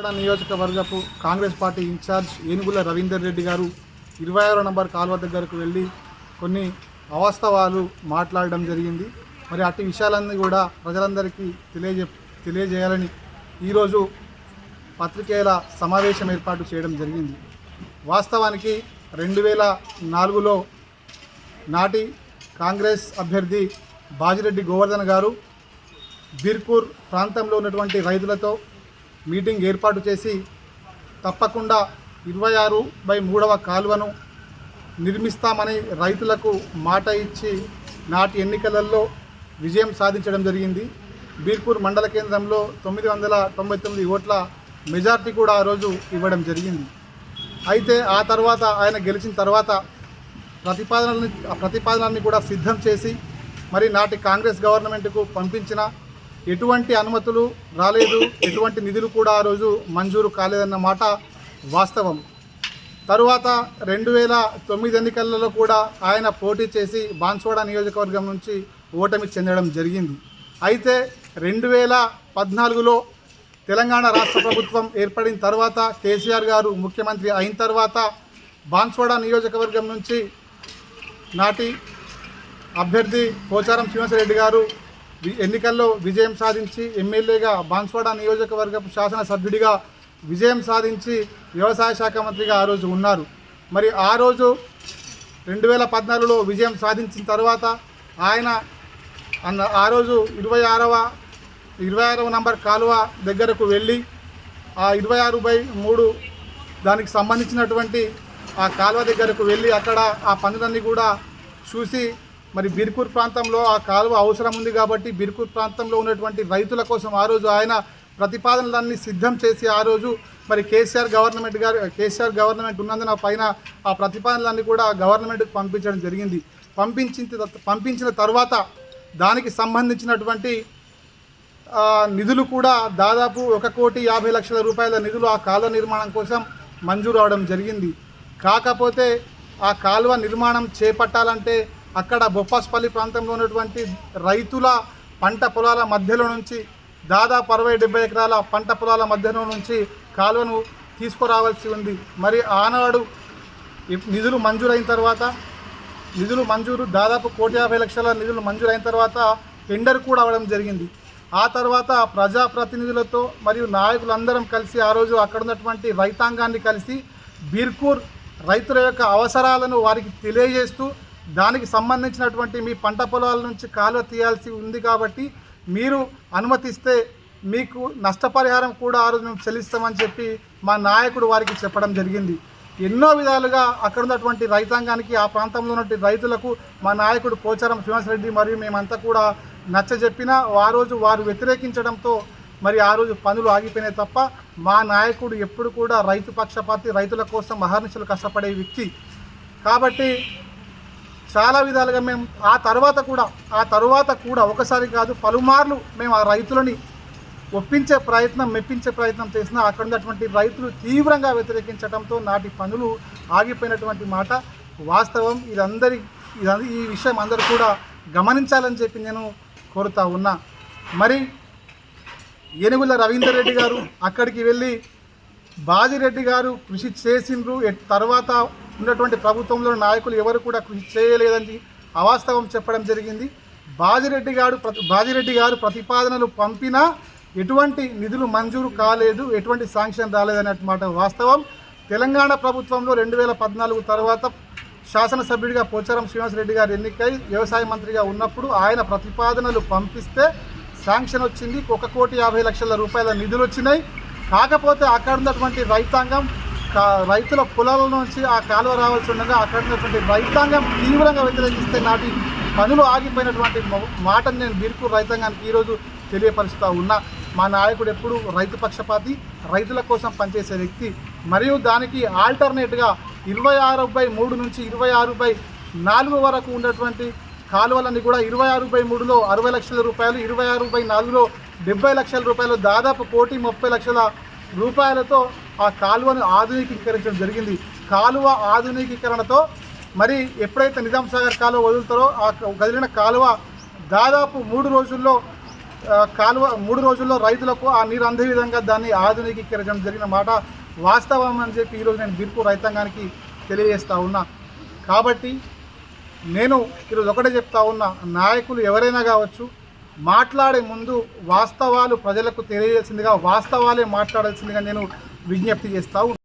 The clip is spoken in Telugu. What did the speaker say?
Kakinada నియోజకవర్గపు Congress party incharge Enugula Ravinder Reddy గారు ఇరవై ఆరో నంబర్ కాలువ దగ్గరకు వెళ్ళి కొన్ని అవాస్తవాలు మాట్లాడడం జరిగింది. మరి అట్టి విషయాలన్నీ కూడా ప్రజలందరికీ తెలియజే తెలియజేయాలని ఈరోజు పత్రికేయుల సమావేశం ఏర్పాటు చేయడం జరిగింది. వాస్తవానికి రెండు వేల నాలుగులో నాటి కాంగ్రెస్ అభ్యర్థి బాజిరెడ్డి గోవర్ధన్ గారు బీర్పూర్ ప్రాంతంలో ఉన్నటువంటి రైతులతో మీటింగ్ ఏర్పాటు చేసి తప్పకుండా ఇరవై ఆరు బై మూడవ కాలువను నిర్మిస్తామని రైతులకు మాట ఇచ్చి నాటి ఎన్నికలలో విజయం సాధించడం జరిగింది. బీర్పూర్ మండల కేంద్రంలో తొమ్మిది వందల తొంభై తొమ్మిది ఓట్ల మెజార్టీ కూడా ఆ రోజు ఇవ్వడం జరిగింది. అయితే ఆ తర్వాత ఆయన గెలిచిన తర్వాత ప్రతిపాదనని ప్రతిపాదనల్ని ప్రతిపాదనని కూడా సిద్ధం చేసి మరి నాటి కాంగ్రెస్ గవర్నమెంట్కు పంపించిన ఎటువంటి అనుమతులు రాలేదు ఎటువంటి నిధులు కూడా ఆ రోజు మంజూరు కాలేదన్న మాట వాస్తవం. తరువాత రెండు వేల తొమ్మిది ఎన్నికలలో కూడా ఆయన పోటీ చేసి బాన్సువాడ నియోజకవర్గం నుంచి ఓటమి చెందడం జరిగింది. అయితే రెండు వేల పద్నాలుగులో తెలంగాణ రాష్ట్ర ప్రభుత్వం ఏర్పడిన తర్వాత కేసీఆర్ గారు ముఖ్యమంత్రి అయిన తర్వాత బాన్స్వాడ నియోజకవర్గం నుంచి నాటి అభ్యర్థి పోచారం శ్రీనివాసరెడ్డి గారు ఎన్నికల్లో విజయం సాధించి ఎమ్మెల్యేగా బాన్స్వాడ నియోజకవర్గపు శాసనసభ్యుడిగా విజయం సాధించి వ్యవసాయ శాఖ మంత్రిగా ఆ రోజు ఉన్నారు. మరి ఆ రోజు రెండు వేల పద్నాలుగులో విజయం సాధించిన తర్వాత ఆయన అన్న ఆ రోజు ఇరవై ఆరవ ఇరవై ఆరవ నంబర్ కాలువ దగ్గరకు వెళ్ళి ఆ ఇరవై ఆరు బై మూడు దానికి సంబంధించినటువంటి ఆ కాలువ దగ్గరకు వెళ్ళి అక్కడ ఆ పనులన్నీ కూడా చూసి మరి బిర్కూర్ ప్రాంతంలో ఆ కాలువ అవసరం ఉంది కాబట్టి బిర్కూర్ ప్రాంతంలో ఉన్నటువంటి రైతుల కోసం ఆ రోజు ఆయన ప్రతిపాదనలన్నీ సిద్ధం చేసి ఆ రోజు మరి కేసీఆర్ గవర్నమెంట్ గారు కేసీఆర్ గవర్నమెంట్ ఉన్నందున పైన ఆ ప్రతిపాదనలన్నీ కూడా గవర్నమెంట్కి పంపించడం జరిగింది. పంపించిన పంపించిన తర్వాత దానికి సంబంధించినటువంటి నిధులు కూడా దాదాపు ఒక కోటి యాభై లక్షల రూపాయల నిధులు ఆ కాలువ నిర్మాణం కోసం మంజూరు అవడం జరిగింది. కాకపోతే ఆ కాలువ నిర్మాణం చేపట్టాలంటే అక్కడ బొప్పాస్పల్లి ప్రాంతంలో ఉన్నటువంటి రైతుల పంట పొలాల మధ్యలో నుంచి దాదాపు అరవై డెబ్బై ఎకరాల పంట పొలాల మధ్యలో నుంచి కాలువను తీసుకురావాల్సి ఉంది. మరి ఆనాడు నిధులు మంజూరైన తర్వాత నిధులు మంజూరు దాదాపు కోటి యాభై లక్షల నిధులు మంజూరైన తర్వాత టెండర్ కూడా అవ్వడం జరిగింది. ఆ తర్వాత ప్రజాప్రతినిధులతో మరియు నాయకులందరం కలిసి ఆ రోజు అక్కడ ఉన్నటువంటి రైతాంగాన్ని కలిసి బీర్కూర్ రైతుల యొక్క అవసరాలను వారికి తెలియజేస్తూ దానికి సంబంధించినటువంటి మీ పంట పొలాల నుంచి కాలువ తీయాల్సి ఉంది కాబట్టి మీరు అనుమతిస్తే మీకు నష్టపరిహారం కూడా ఆ రోజు మేము చెల్లిస్తామని చెప్పి మా నాయకుడు వారికి చెప్పడం జరిగింది. ఎన్నో విధాలుగా అక్కడ ఉన్నటువంటి రైతాంగానికి ఆ ప్రాంతంలో ఉన్నటువంటి రైతులకు మా నాయకుడు పోచారం శ్రీనివాసరెడ్డి మరియు మేమంతా కూడా నచ్చజెప్పినా ఆ రోజు వారు వ్యతిరేకించడంతో మరి ఆ రోజు పనులు ఆగిపోయినాయి తప్ప మా నాయకుడు ఎప్పుడు కూడా రైతు పక్షపాతి రైతుల కోసం మహర్నిశలు కష్టపడే వ్యక్తి. కాబట్టి చాలా విధాలుగా మేము ఆ తర్వాత కూడా ఆ తర్వాత కూడా ఒకసారి కాదు పలుమార్లు మేము ఆ రైతులని ఒప్పించే ప్రయత్నం మెప్పించే ప్రయత్నం చేసినా అక్కడ ఉన్నటువంటి రైతులు తీవ్రంగా వ్యతిరేకించడంతో నాటి పనులు ఆగిపోయినటువంటి మాట. వాస్తవం ఇదందరి ఇదంది ఈ విషయం అందరూ కూడా గమనించాలని చెప్పి నేను కోరుతా ఉన్నా. మరి ఏనుగుల రవీందర్ రెడ్డి గారు అక్కడికి వెళ్ళి బాజిరెడ్డి గారు కృషి చేసిండ్రు తర్వాత ఉన్నటువంటి ప్రభుత్వంలో నాయకులు ఎవరు కూడా కృషి చేయలేదని అవాస్తవం చెప్పడం జరిగింది. బాజిరెడ్డి గారు ప్రతి బాజిరెడ్డి గారు ప్రతిపాదనలు పంపినా ఎటువంటి నిధులు మంజూరు కాలేదు ఎటువంటి శాంక్షన్ రాలేదనే మాట వాస్తవం. తెలంగాణ ప్రభుత్వంలో రెండు వేల పద్నాలుగు తర్వాత శాసనసభ్యుడిగా పోచారం శ్రీనివాసరెడ్డి గారు ఎన్నికై వ్యవసాయ మంత్రిగా ఉన్నప్పుడు ఆయన ప్రతిపాదనలు పంపిస్తే శాంక్షన్ వచ్చింది. ఒక కోటి యాభై లక్షల రూపాయల నిధులు వచ్చినాయి. కాకపోతే అక్కడ ఉన్నటువంటి రైతాంగం రైతుల పొలాల నుంచి ఆ కాలువ రావాల్సి ఉండగా అక్కడ ఉన్నటువంటి రైతాంగం తీవ్రంగా వ్యతిరేకిస్తే నాటి పనులు ఆగిపోయినటువంటి మాటను నేను బీర్కూరు రైతాంగానికి ఈరోజు తెలియపరుస్తూ ఉన్నా. మా నాయకుడు ఎప్పుడు రైతు పక్షపాతి రైతుల కోసం పనిచేసే వ్యక్తి. మరియు దానికి ఆల్టర్నేట్గా ఇరవై ఆరు బై మూడు నుంచి ఇరవై ఆరు బై నాలుగు వరకు ఉన్నటువంటి కాలువలన్నీ కూడా ఇరవై ఆరు బై మూడులో అరవై లక్షల రూపాయలు ఇరవై ఆరు బై నాలుగులో డెబ్బై లక్షల రూపాయలు దాదాపు కోటి ముప్పై లక్షల రూపాయలతో ఆ కాలువను ఆధునికీకరించడం జరిగింది. కాలువ ఆధునికీకరణతో మరి ఎప్పుడైతే నిజాం సాగర్ కాలువ వదులుతారో ఆ కదిలిన కాలువ దాదాపు మూడు రోజుల్లో కాలువ మూడు రోజుల్లో రైతులకు ఆ నీరు అందే విధంగా దాన్ని ఆధునికీకరించడం జరిగిన మాట వాస్తవం అని చెప్పి ఈరోజు నేను బిర్కు రైతాంగానికి తెలియజేస్తా ఉన్నా. కాబట్టి నేను ఈరోజు ఒకటే చెప్తా ఉన్నా నాయకులు ఎవరైనా కావచ్చు మాట్లాడే ముందు వాస్తవాలు ప్రజలకు తెలియజేసిందిగా వాస్తవాలే మాట్లాడాల్సిందిగా నేను విజ్ఞప్తి చేస్తూ